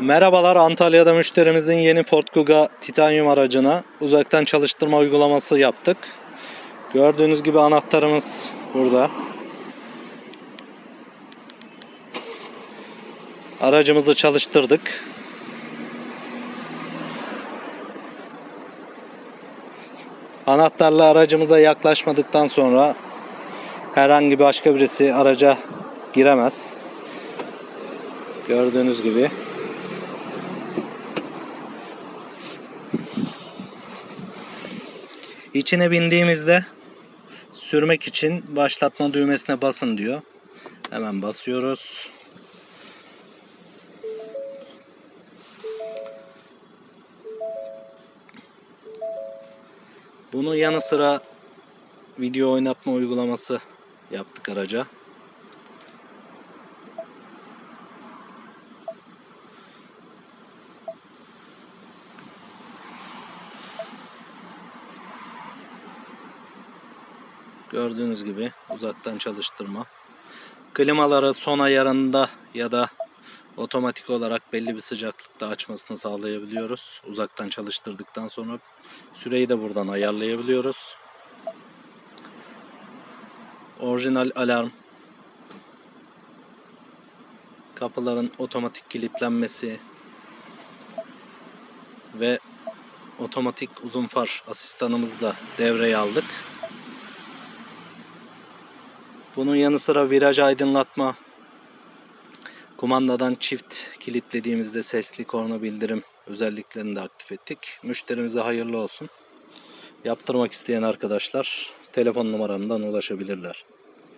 Merhabalar Antalya'da müşterimizin yeni Ford Kuga titanyum aracına uzaktan çalıştırma uygulaması yaptık. Gördüğünüz gibi anahtarımız burada. Aracımızı çalıştırdık. Anahtarla aracımıza yaklaşmadıktan sonra herhangi başka birisi araca giremez. Gördüğünüz gibi. İçine bindiğimizde sürmek için başlatma düğmesine basın diyor. Hemen basıyoruz. Bunun yanı sıra video oynatma uygulaması yaptık araca. Gördüğünüz gibi uzaktan çalıştırma. Klimaları son ayarında ya da otomatik olarak belli bir sıcaklıkta açmasını sağlayabiliyoruz. Uzaktan çalıştırdıktan sonra süreyi de buradan ayarlayabiliyoruz. Orijinal alarm. Kapıların otomatik kilitlenmesi ve otomatik uzun far asistanımızı da devreye aldık. Bunun yanı sıra viraj aydınlatma, kumandadan çift kilitlediğimizde sesli korna bildirim özelliklerini de aktif ettik. Müşterimize hayırlı olsun. Yaptırmak isteyen arkadaşlar telefon numaramdan ulaşabilirler.